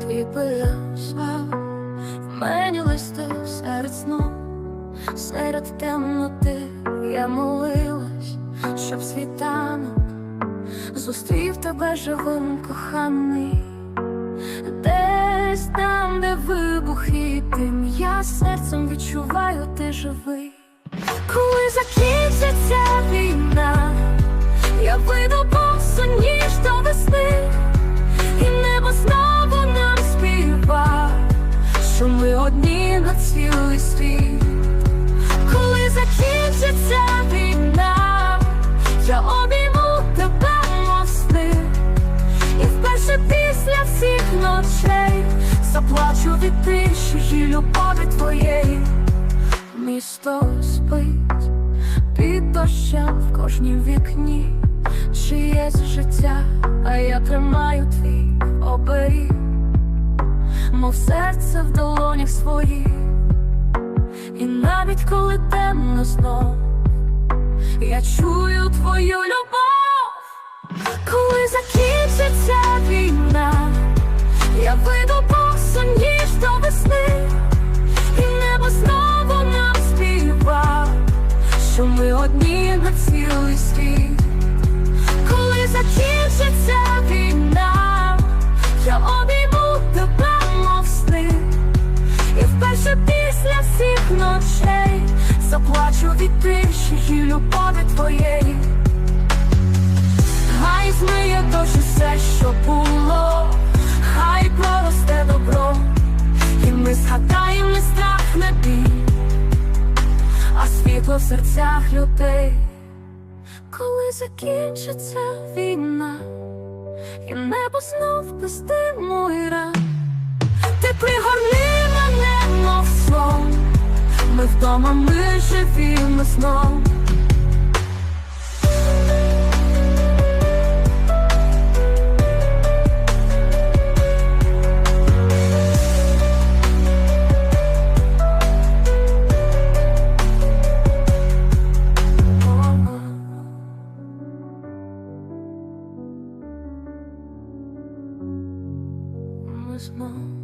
пилюс В мені листи серед сну, серед темноти я молилась, щоб світанок зустрів тебе живим коханий. Десь там, де вибух і я серцем відчуваю, ти живий. Коли закінчиться цілий світ. Коли закінчиться війна, я обійму тебе мов і вперше після всіх ночей заплачу від тиші любові твоєї. Місто спить під дощем в кожнім вікні, чиєсь життя, а я тримаю твій оберіг, мов серце в долонях своїх, навіть коли темно знов, я чую твою любов, коли закінчиться всіх ночей заплачу від тиші і любові твоєї. Хай змиє дощ усе, що було, хай проросте добро. І ми згадаємо страх, не біль, а світло в серцях людей, коли закінчиться війна, і небо знов диму і ран. Ти пригорни вдома ми живімо сном. small